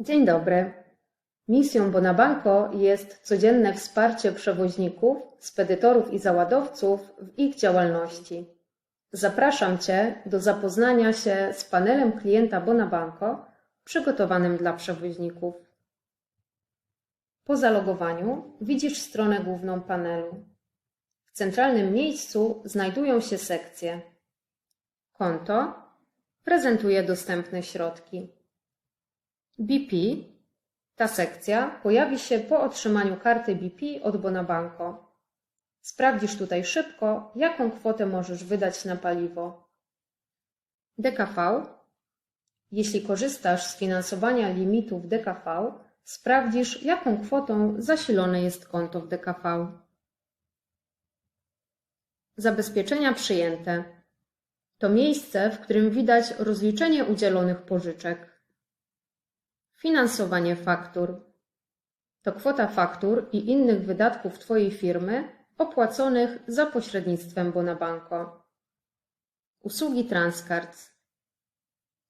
Dzień dobry. Misją Bonabanco jest codzienne wsparcie przewoźników, spedytorów i załadowców w ich działalności. Zapraszam Cię do zapoznania się z panelem klienta Bonabanco przygotowanym dla przewoźników. Po zalogowaniu widzisz stronę główną panelu. W centralnym miejscu znajdują się sekcje. Konto prezentuje dostępne środki. BP. Ta sekcja pojawi się po otrzymaniu karty BP od Bonabanco. Sprawdzisz tutaj szybko, jaką kwotę możesz wydać na paliwo. DKV. Jeśli korzystasz z finansowania limitu w DKV, sprawdzisz, jaką kwotą zasilone jest konto w DKV. Zabezpieczenia przyjęte. To miejsce, w którym widać rozliczenie udzielonych pożyczek. Finansowanie faktur. To kwota faktur i innych wydatków Twojej firmy opłaconych za pośrednictwem Bonabanco. Usługi Transcards.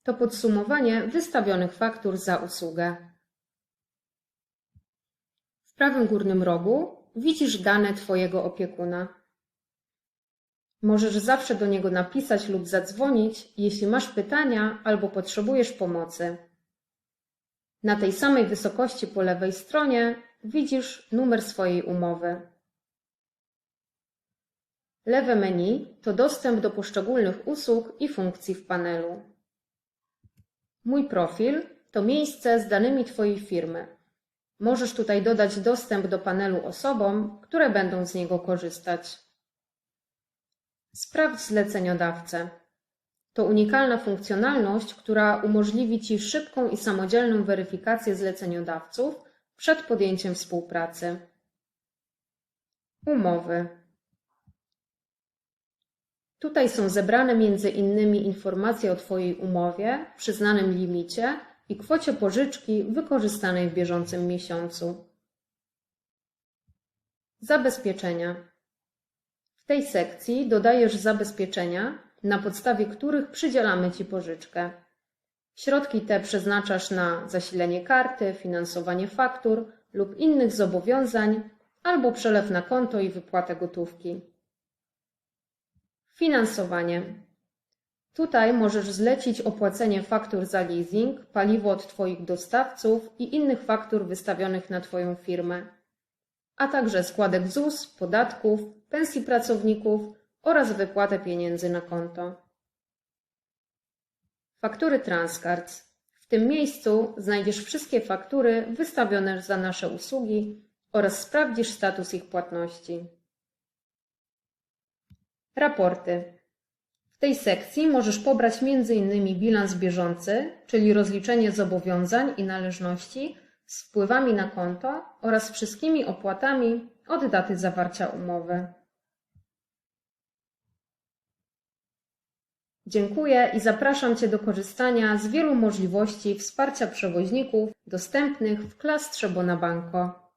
To podsumowanie wystawionych faktur za usługę. W prawym górnym rogu widzisz dane Twojego opiekuna. Możesz zawsze do niego napisać lub zadzwonić, jeśli masz pytania albo potrzebujesz pomocy. Na tej samej wysokości po lewej stronie widzisz numer swojej umowy. Lewe menu to dostęp do poszczególnych usług i funkcji w panelu. Mój profil to miejsce z danymi Twojej firmy. Możesz tutaj dodać dostęp do panelu osobom, które będą z niego korzystać. Sprawdź zleceniodawcę. To unikalna funkcjonalność, która umożliwi Ci szybką i samodzielną weryfikację zleceniodawców przed podjęciem współpracy. Umowy. Tutaj są zebrane między innymi informacje o Twojej umowie, przyznanym limicie i kwocie pożyczki wykorzystanej w bieżącym miesiącu. Zabezpieczenia. W tej sekcji dodajesz zabezpieczenia, na podstawie których przydzielamy Ci pożyczkę. Środki te przeznaczasz na zasilenie karty, finansowanie faktur lub innych zobowiązań albo przelew na konto i wypłatę gotówki. Finansowanie. Tutaj możesz zlecić opłacenie faktur za leasing, paliwo od Twoich dostawców i innych faktur wystawionych na Twoją firmę, a także składek ZUS, podatków, pensji pracowników oraz wypłatę pieniędzy na konto. Faktury Transcards. W tym miejscu znajdziesz wszystkie faktury wystawione za nasze usługi oraz sprawdzisz status ich płatności. Raporty. W tej sekcji możesz pobrać m.in. bilans bieżący, czyli rozliczenie zobowiązań i należności z wpływami na konto oraz wszystkimi opłatami od daty zawarcia umowy. Dziękuję i zapraszam Cię do korzystania z wielu możliwości wsparcia przewoźników dostępnych w klastrze Bonabanco.